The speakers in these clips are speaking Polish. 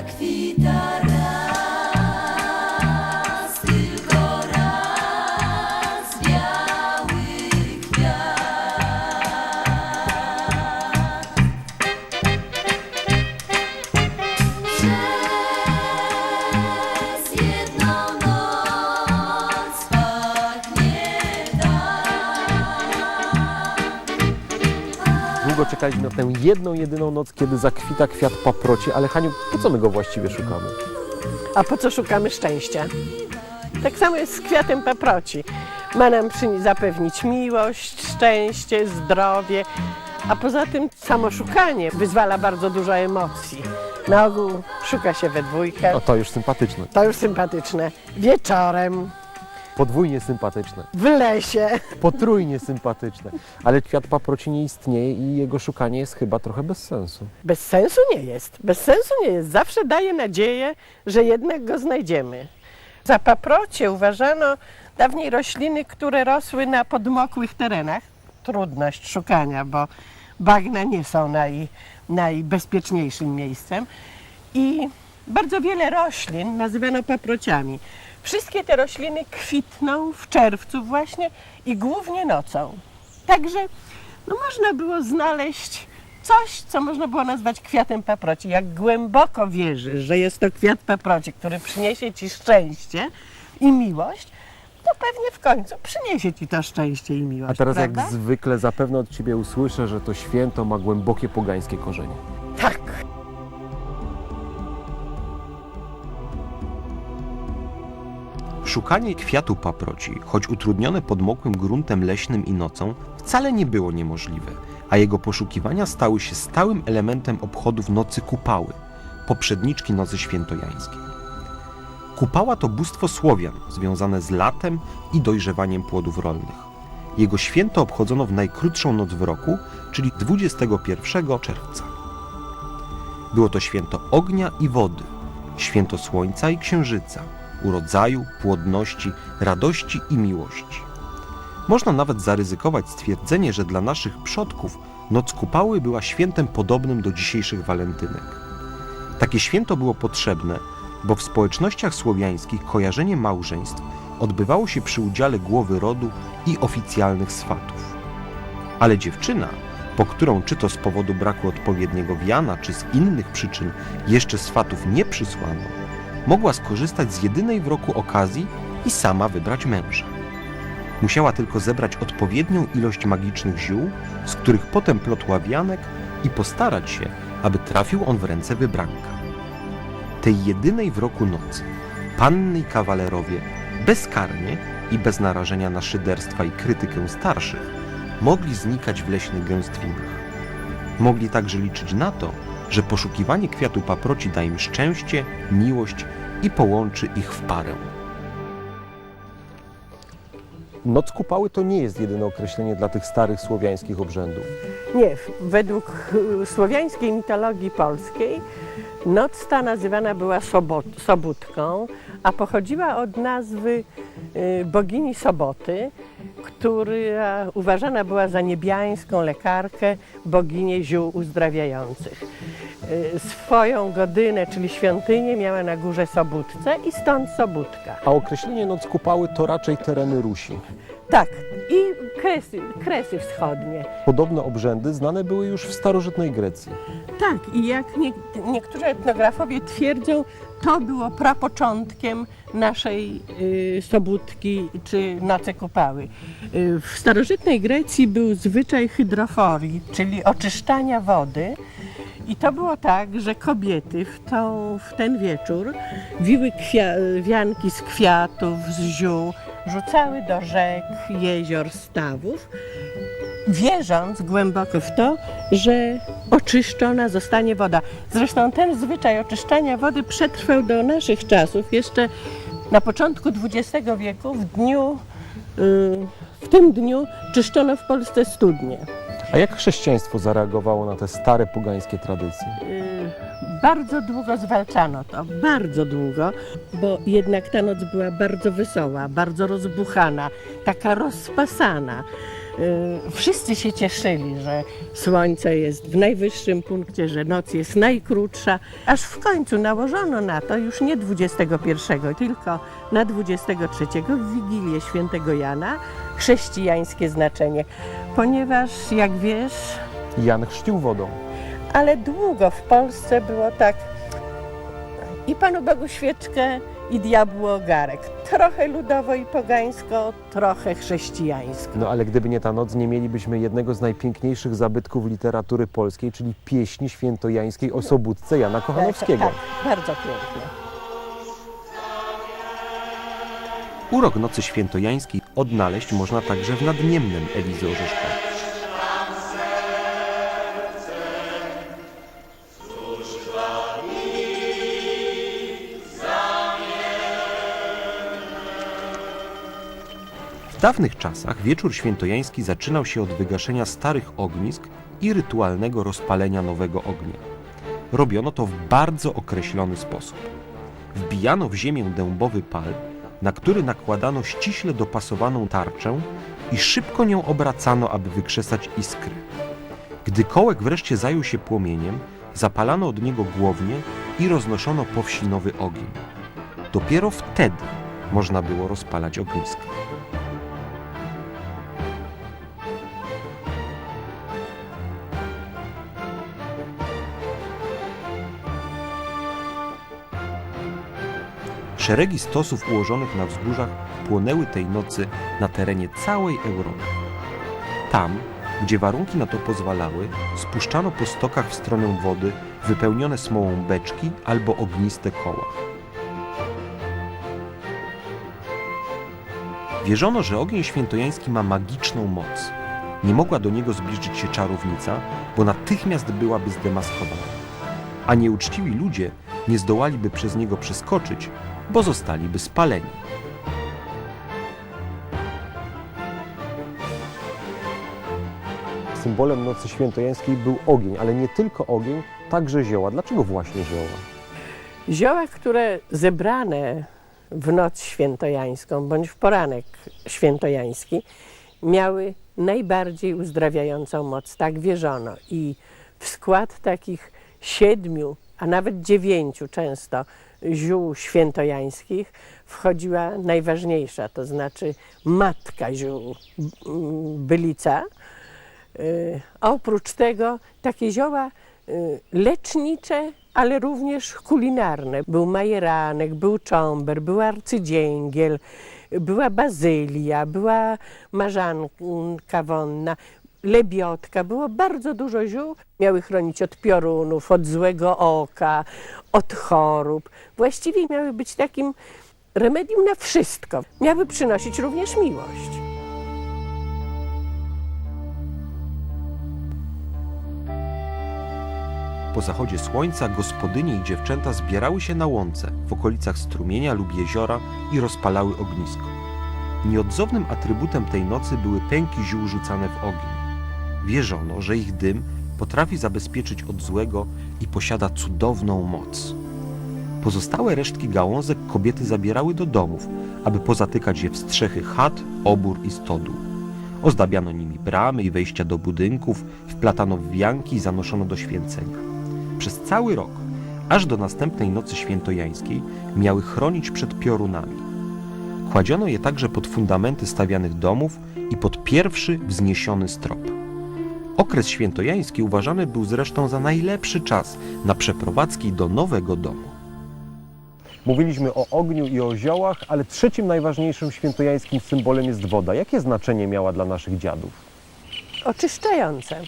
zakwita na tę jedną, jedyną noc, kiedy zakwita kwiat paproci, ale Haniu, po co my go właściwie szukamy? A po co szukamy szczęścia? Tak samo jest z kwiatem paproci. Ma nam przy zapewnić miłość, szczęście, zdrowie, a poza tym samo szukanie wyzwala bardzo dużo emocji. Na ogół szuka się we dwójkę. O, to już sympatyczne. To już sympatyczne. Wieczorem, Podwójnie sympatyczne. w lesie. Potrójnie sympatyczne. Ale kwiat paproci nie istnieje i jego szukanie jest chyba trochę bez sensu. Bez sensu nie jest. Bez sensu nie jest. Zawsze daje nadzieję, że jednak go znajdziemy. Za paprocie uważano dawniej rośliny, które rosły na podmokłych terenach. Trudność szukania, bo bagna nie są naj, najbezpieczniejszym miejscem. I bardzo wiele roślin nazywano paprociami. Wszystkie te rośliny kwitną w czerwcu właśnie i głównie nocą. Także no, można było znaleźć coś, co można było nazwać kwiatem paproci. Jak głęboko wierzysz, że jest to kwiat paproci, który przyniesie ci szczęście i miłość, to pewnie w końcu przyniesie ci to szczęście i miłość. A teraz prawda? jak zwykle zapewne od Ciebie usłyszę, że to święto ma głębokie pogańskie korzenie. Szukanie kwiatu paproci, choć utrudnione podmokłym gruntem leśnym i nocą, wcale nie było niemożliwe, a jego poszukiwania stały się stałym elementem obchodów nocy kupały, poprzedniczki nocy świętojańskiej. Kupała to bóstwo Słowian, związane z latem i dojrzewaniem płodów rolnych. Jego święto obchodzono w najkrótszą noc w roku, czyli 21 czerwca. Było to święto ognia i wody, święto słońca i księżyca, urodzaju, płodności, radości i miłości. Można nawet zaryzykować stwierdzenie, że dla naszych przodków noc kupały była świętem podobnym do dzisiejszych walentynek. Takie święto było potrzebne, bo w społecznościach słowiańskich kojarzenie małżeństw odbywało się przy udziale głowy rodu i oficjalnych swatów. Ale dziewczyna, po którą czy to z powodu braku odpowiedniego wiana, czy z innych przyczyn jeszcze swatów nie przysłano, mogła skorzystać z jedynej w roku okazji i sama wybrać męża. Musiała tylko zebrać odpowiednią ilość magicznych ziół, z których potem plotła wianek i postarać się, aby trafił on w ręce wybranka. Tej jedynej w roku nocy panny i kawalerowie bezkarnie i bez narażenia na szyderstwa i krytykę starszych mogli znikać w leśnych gęstwinach. Mogli także liczyć na to, że poszukiwanie kwiatu paproci da im szczęście, miłość i połączy ich w parę. Noc kupały to nie jest jedyne określenie dla tych starych słowiańskich obrzędów. Nie, według y, słowiańskiej mitologii polskiej noc ta nazywana była sobot, sobótką, a pochodziła od nazwy y, bogini Soboty, która uważana była za niebiańską lekarkę, boginię ziół uzdrawiających. Y, Swoją godynę, czyli świątynię, miała na górze Sobótce i stąd Sobótka. A określenie noc kupały to raczej tereny Rusi. Tak, i kresy, kresy wschodnie. Podobne obrzędy znane były już w starożytnej Grecji. Tak, i jak nie, niektórzy etnografowie twierdzą, to było prapoczątkiem naszej y, sobótki czy nocy kupały. Y, w starożytnej Grecji był zwyczaj hydroforii, czyli oczyszczania wody. I to było tak, że kobiety w, tą, w ten wieczór wiły wianki z kwiatów, z ziół, rzucały do rzek, jezior, stawów wierząc głęboko w to, że oczyszczona zostanie woda. Zresztą ten zwyczaj oczyszczania wody przetrwał do naszych czasów. Jeszcze na początku XX wieku, w dniu, y, w tym dniu czyszczono w Polsce studnie. A jak chrześcijaństwo zareagowało na te stare pogańskie tradycje? Y, Bardzo długo zwalczano to, bardzo długo, bo jednak ta noc była bardzo wesoła, bardzo rozbuchana, taka rozpasana. Y, Wszyscy się cieszyli, że słońce jest w najwyższym punkcie, że noc jest najkrótsza, aż w końcu nałożono na to już nie 21, tylko na 23 w Wigilię Świętego Jana. Chrześcijańskie znaczenie, ponieważ jak wiesz, Jan chrzcił wodą. ale długo w Polsce było tak. I Panu Bogu świeczkę i diabłu ogarek. Trochę ludowo i pogańsko, trochę chrześcijańsko. No ale gdyby nie ta noc, nie mielibyśmy jednego z najpiękniejszych zabytków literatury polskiej, czyli pieśni świętojańskiej o Sobótce Jana Kochanowskiego. Tak, bardzo pięknie. Urok Nocy Świętojańskiej odnaleźć można także w nadniemnym Elizy Orzeszkowej. W dawnych czasach wieczór świętojański zaczynał się od wygaszenia starych ognisk i rytualnego rozpalenia nowego ognia. Robiono to w bardzo określony sposób. Wbijano w ziemię dębowy pal, na który nakładano ściśle dopasowaną tarczę i szybko nią obracano, aby wykrzesać iskry. Gdy kołek wreszcie zajął się płomieniem, zapalano od niego głownie i roznoszono po wsi nowy ogień. Dopiero wtedy można było rozpalać ognisko. Szeregi stosów ułożonych na wzgórzach płonęły tej nocy na terenie całej Europy. Tam, gdzie warunki na to pozwalały, spuszczano po stokach w stronę wody wypełnione smołą beczki albo ogniste koła. Wierzono, że ogień świętojański ma magiczną moc. Nie mogła do niego zbliżyć się czarownica, bo natychmiast byłaby zdemaskowana. A nieuczciwi ludzie nie zdołaliby przez niego przeskoczyć, bo zostaliby spaleni. Symbolem Nocy Świętojańskiej był ogień, ale nie tylko ogień, także zioła. Dlaczego właśnie zioła? Zioła, które zebrane w noc świętojańską bądź w poranek świętojański miały najbardziej uzdrawiającą moc, tak wierzono. I w skład takich siedmiu, a nawet dziewięciu często ziół świętojańskich wchodziła najważniejsza, to znaczy matka ziół, bylica. A oprócz tego takie zioła y, lecznicze, ale również kulinarne. Był majeranek, był cząber, był arcydzięgiel, była bazylia, była marzanka wonna, lebiotka. Było bardzo dużo ziół. Miały chronić od piorunów, od złego oka, od chorób. Właściwie miały być takim remedium na wszystko. Miały przynosić również miłość. Po zachodzie słońca gospodynie i dziewczęta zbierały się na łące w okolicach strumienia lub jeziora i rozpalały ognisko. Nieodzownym atrybutem tej nocy były pęki ziół rzucane w ogień. Wierzono, że ich dym potrafi zabezpieczyć od złego i posiada cudowną moc. Pozostałe resztki gałązek kobiety zabierały do domów, aby pozatykać je w strzechy chat, obór i stodół. Ozdabiano nimi bramy i wejścia do budynków, wplatano w wianki i zanoszono do święcenia. Przez cały rok, aż do następnej nocy świętojańskiej, miały chronić przed piorunami. Kładziono je także pod fundamenty stawianych domów i pod pierwszy wzniesiony strop. Okres świętojański uważany był zresztą za najlepszy czas na przeprowadzki do nowego domu. Mówiliśmy o ogniu i o ziołach, ale trzecim najważniejszym świętojańskim symbolem jest woda. Jakie znaczenie miała dla naszych dziadów? oczyszczające.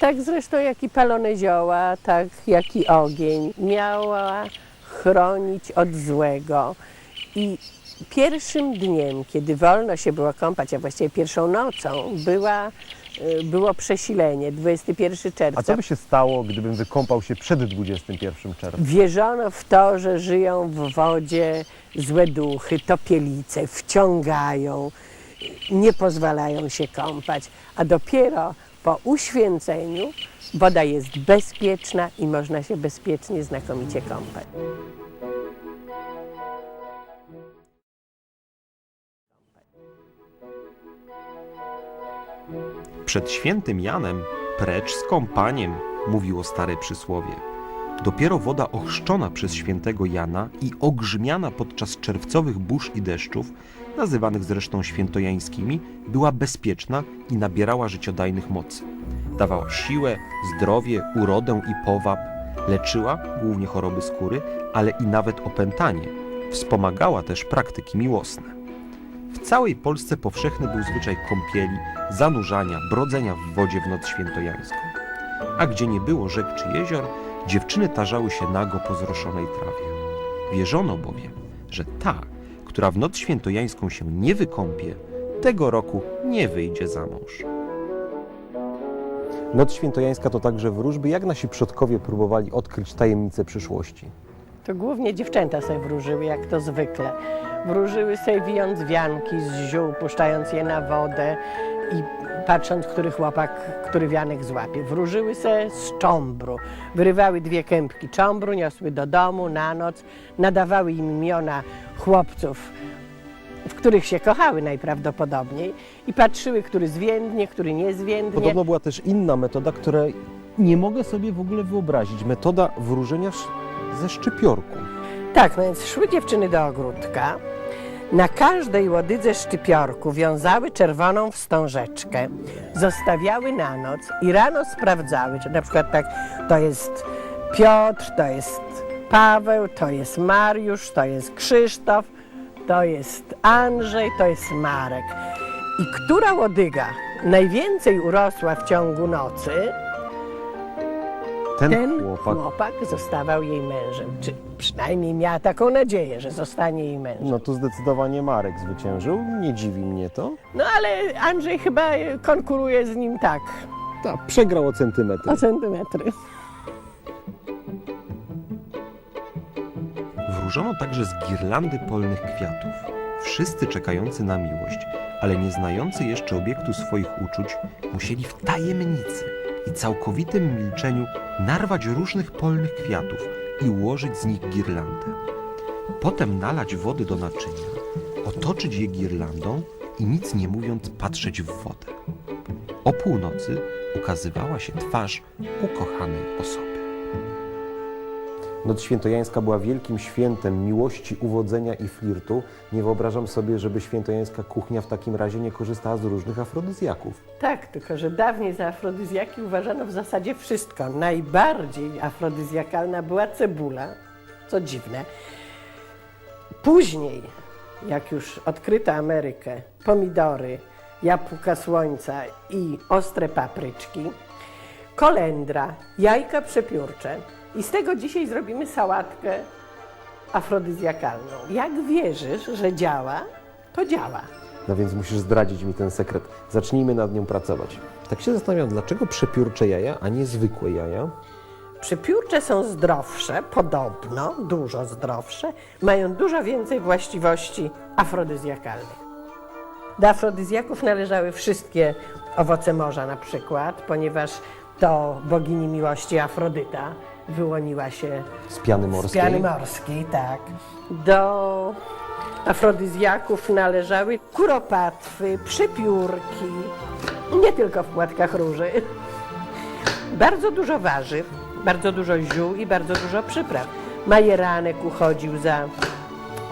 Tak zresztą jak i palone zioła, tak jak i ogień miała chronić od złego. I pierwszym dniem, kiedy wolno się było kąpać, a właściwie pierwszą nocą, była, było przesilenie, 21 czerwca. A co by się stało, gdybym wykąpał się przed 21 czerwca? Wierzono w to, że żyją w wodzie złe duchy, topielice, wciągają, nie pozwalają się kąpać, a dopiero po uświęceniu woda jest bezpieczna i można się bezpiecznie, znakomicie kąpać. Przed świętym Janem precz z kąpaniem, mówiło stare przysłowie. Dopiero woda ochrzczona przez świętego Jana i ogrzmiana podczas czerwcowych burz i deszczów, nazywanych zresztą świętojańskimi, była bezpieczna i nabierała życiodajnych mocy. Dawała siłę, zdrowie, urodę i powab, leczyła głównie choroby skóry, ale i nawet opętanie. Wspomagała też praktyki miłosne. W całej Polsce powszechny był zwyczaj kąpieli, zanurzania, brodzenia w wodzie w noc świętojańską. A gdzie nie było rzek czy jezior, dziewczyny tarzały się nago po zroszonej trawie. Wierzono bowiem, że ta, która w noc świętojańską się nie wykąpie, tego roku nie wyjdzie za mąż. Noc świętojańska to także wróżby. Jak nasi przodkowie próbowali odkryć tajemnice przyszłości? To głównie dziewczęta sobie wróżyły, jak to zwykle. Wróżyły sobie wijąc wianki z ziół, puszczając je na wodę i patrząc, który chłopak, który wianek złapie. Wróżyły se z cząbru. Wyrywały dwie kępki cząbru, niosły do domu na noc, nadawały im imiona chłopców, w których się kochały najprawdopodobniej i patrzyły, który zwiędnie, który nie zwiędnie. Podobno była też inna metoda, której nie mogę sobie w ogóle wyobrazić. Metoda wróżenia ze szczypiorku. Tak, no więc szły dziewczyny do ogródka. Na każdej łodydze szczypiorku wiązały czerwoną wstążeczkę, zostawiały na noc i rano sprawdzały, czy na przykład tak, to jest Piotr, to jest Paweł, to jest Mariusz, to jest Krzysztof, to jest Andrzej, to jest Marek. I która łodyga najwięcej urosła w ciągu nocy, Ten, ten chłopak, chłopak zostawał jej mężem. Czy przynajmniej miała taką nadzieję, że zostanie jej mężem. no to zdecydowanie Marek zwyciężył. Nie dziwi mnie to. No ale Andrzej chyba konkuruje z nim tak, Tak, przegrał o centymetr. o centymetry. Wróżono także z girlandy polnych kwiatów. Wszyscy czekający na miłość, ale nie znający jeszcze obiektu swoich uczuć, musieli w tajemnicy i całkowitym milczeniu narwać różnych polnych kwiatów i ułożyć z nich girlandę. Potem nalać wody do naczynia, otoczyć je girlandą i nic nie mówiąc patrzeć w wodę. O północy ukazywała się twarz ukochanej osoby. Noc świętojańska była wielkim świętem miłości, uwodzenia i flirtu. Nie wyobrażam sobie, żeby świętojańska kuchnia w takim razie nie korzystała z różnych afrodyzjaków. Tak, tylko że dawniej za afrodyzjaki uważano w zasadzie wszystko. Najbardziej afrodyzjakalna była cebula, co dziwne. Później, jak już odkryto Amerykę, pomidory, jabłka słońca i ostre papryczki, kolendra, jajka przepiórcze i z tego dzisiaj zrobimy sałatkę afrodyzjakalną. Jak wierzysz, że działa, to działa. No więc musisz zdradzić mi ten sekret. Zacznijmy nad nią pracować. Tak się zastanawiam, dlaczego przepiórcze jaja, a nie zwykłe jaja? Przepiórcze są zdrowsze, podobno, dużo zdrowsze, mają dużo więcej właściwości afrodyzjakalnych. Do afrodyzjaków należały wszystkie owoce morza na przykład, ponieważ to bogini miłości Afrodyta wyłoniła się Z piany z morskiej? piany morskiej, tak. Do afrodyzjaków należały kuropatwy, przepiórki, nie tylko w płatkach róży. Bardzo dużo warzyw, bardzo dużo ziół i bardzo dużo przypraw. Majeranek uchodził za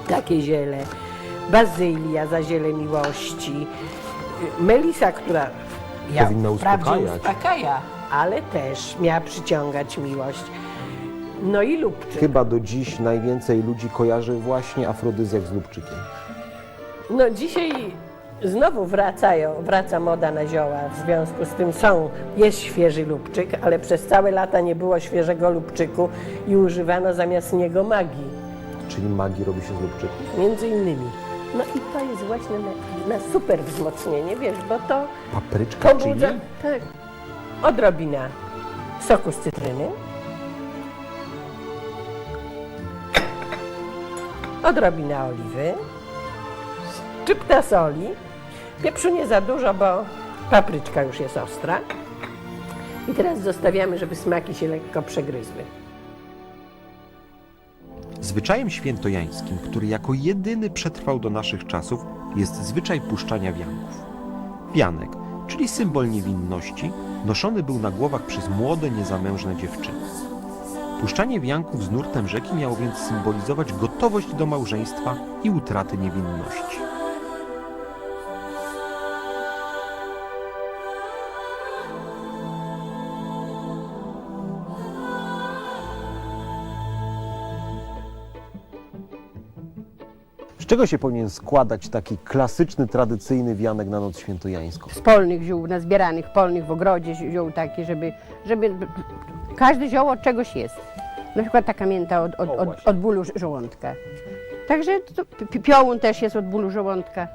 takie ziele, bazylia za ziele miłości, melisa, która ja Powinna uspokajać. uspokaja, ale też miała przyciągać miłość. No i lubczyk. Chyba do dziś najwięcej ludzi kojarzy właśnie afrodyzjak z lubczykiem. No dzisiaj znowu wracają, wraca moda na zioła, w związku z tym są, jest świeży lubczyk, ale przez całe lata nie było świeżego lubczyku i używano zamiast niego magii, Czyli magii robi się z lubczyku. między innymi. No i to jest właśnie na, na super wzmocnienie, wiesz, bo to Papryczka, pobudza, chili? tak, odrobina soku z cytryny, odrobina oliwy, szczypta soli, pieprzu nie za dużo, bo papryczka już jest ostra. I teraz zostawiamy, żeby smaki się lekko przegryzły. Zwyczajem świętojańskim, który jako jedyny przetrwał do naszych czasów, jest zwyczaj puszczania wianków. Wianek, czyli symbol niewinności, noszony był na głowach przez młode, niezamężne dziewczyny. Puszczanie wianków z nurtem rzeki miało więc symbolizować gotowość do małżeństwa i utraty niewinności. Czego się powinien składać taki klasyczny, tradycyjny wianek na noc świętojańską? z polnych ziół, nazbieranych polnych w ogrodzie ziół takie, żeby, żeby każde zioło od czegoś jest. Na przykład taka mięta od, od, O, od, właśnie. od bólu żołądka. Także to, pi- piołun też jest od bólu żołądka.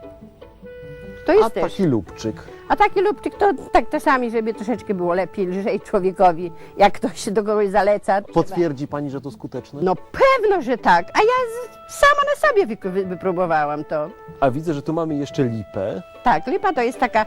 To jest A też. taki lubczyk. A taki lubczyk to tak czasami, żeby troszeczkę było lepiej, lżej człowiekowi, jak ktoś się do kogoś zaleca. Potwierdzi pani, że to skuteczne? No pewno, że tak. A ja z, sama na sobie wy, wy, wypróbowałam to. A widzę, że tu mamy jeszcze lipę. Tak, lipa to jest taka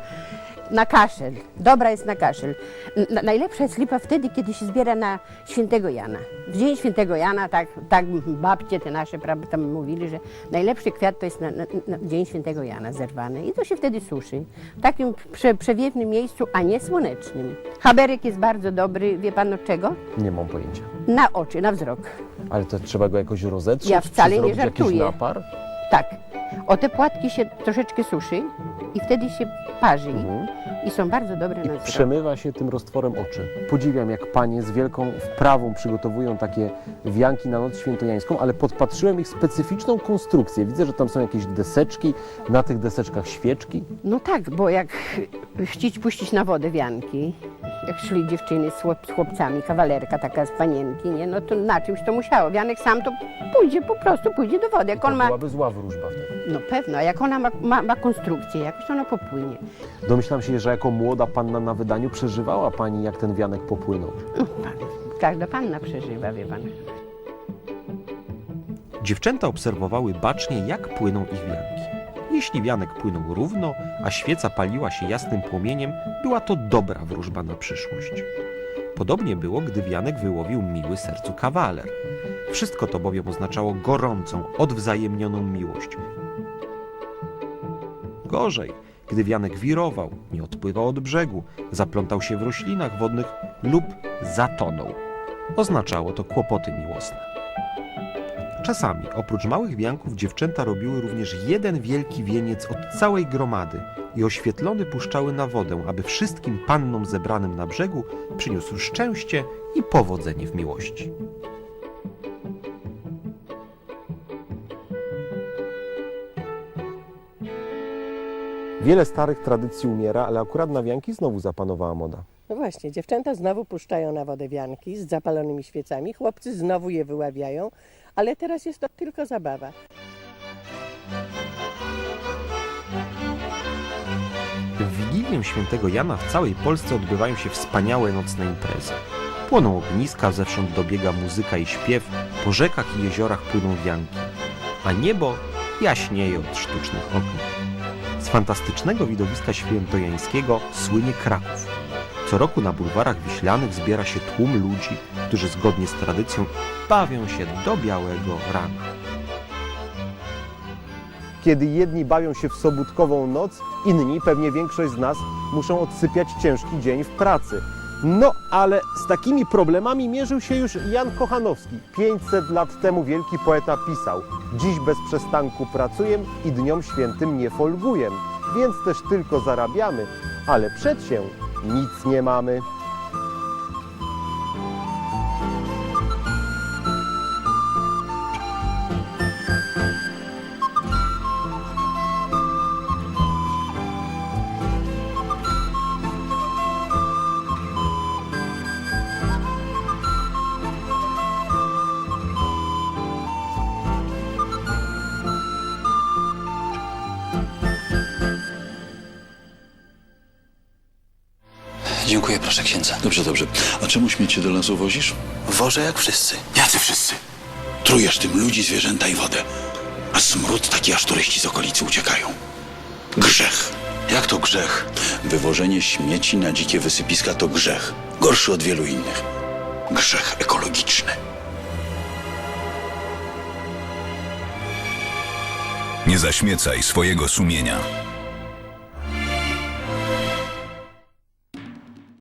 na kaszel. Dobra jest na kaszel. N- najlepsza jest lipa wtedy, kiedy się zbiera na świętego Jana. W dzień świętego Jana, tak, tak babcie te nasze prawda, tam mówili, że najlepszy kwiat to jest na, na, na dzień świętego Jana zerwany. I to się wtedy suszy. W takim prze, przewiewnym miejscu, a nie słonecznym. Haberek jest bardzo dobry, wie pan od czego? Nie mam pojęcia. Na oczy, na wzrok. Ale to trzeba go jakoś rozetrzeć? Ja wcale czy nie zrobić jakiś żartuję. napar? Tak. O te płatki się troszeczkę suszy i wtedy się parzy i są bardzo dobre I na wzrok. przemywa się tym roztworem oczy. Podziwiam, jak panie z wielką wprawą przygotowują takie wianki na noc świętojańską, ale podpatrzyłem ich specyficzną konstrukcję. Widzę, że tam są jakieś deseczki, na tych deseczkach świeczki. No tak, bo jak chcieć puścić na wodę wianki, jak szli dziewczyny z chłop- z chłopcami, kawalerka taka z panienki, nie, no to na czymś to musiało. Wianek sam to pójdzie, po prostu pójdzie do wody. Jak To on ma, byłaby zła wróżba wtedy. no pewno, a jak ona ma, ma, ma konstrukcję, jakoś to ona popłynie. Domyślam się, że jako młoda panna na wydaniu przeżywała pani, jak ten wianek popłynął. Każda panna przeżywa, wie pan. Dziewczęta obserwowały bacznie, jak płyną ich wianki. Jeśli wianek płynął równo, a świeca paliła się jasnym płomieniem, była to dobra wróżba na przyszłość. Podobnie było, gdy wianek wyłowił miły sercu kawaler. Wszystko to bowiem oznaczało gorącą, odwzajemnioną miłość. Gorzej, gdy wianek wirował, nie odpływał od brzegu, zaplątał się w roślinach wodnych lub zatonął. Oznaczało to kłopoty miłosne. Czasami, oprócz małych wianków, dziewczęta robiły również jeden wielki wieniec od całej gromady i oświetlony puszczały na wodę, aby wszystkim pannom zebranym na brzegu przyniósł szczęście i powodzenie w miłości. Wiele starych tradycji umiera, ale akurat na wianki znowu zapanowała moda. No właśnie, dziewczęta znowu puszczają na wodę wianki z zapalonymi świecami, chłopcy znowu je wyławiają, ale teraz jest to tylko zabawa. W Wigilię Świętego Jana w całej Polsce odbywają się wspaniałe nocne imprezy. Płoną ogniska, zewsząd dobiega muzyka i śpiew, po rzekach i jeziorach płyną wianki, a niebo jaśnieje od sztucznych ogni. Z fantastycznego widowiska świętojańskiego słynie Kraków. Co roku na bulwarach wiślanych zbiera się tłum ludzi, którzy zgodnie z tradycją bawią się do białego rana. Kiedy jedni bawią się w sobótkową noc, inni, pewnie większość z nas, muszą odsypiać ciężki dzień w pracy. No, ale z takimi problemami mierzył się już Jan Kochanowski. 500 lat temu wielki poeta pisał Dziś bez przestanku pracuję i dniom świętym nie folguję, więc też tylko zarabiamy, ale przed się nic nie mamy. Dziękuję, proszę księdza. Dobrze, dobrze. A czemu śmiecie do lasu wozisz? Wożę jak wszyscy. Jacy wszyscy? Trujesz tym ludzi, zwierzęta i wodę. A smród taki, aż turyści z okolicy uciekają. Grzech. Jak to grzech? Wywożenie śmieci na dzikie wysypiska to grzech. Gorszy od wielu innych. Grzech ekologiczny. Nie zaśmiecaj swojego sumienia.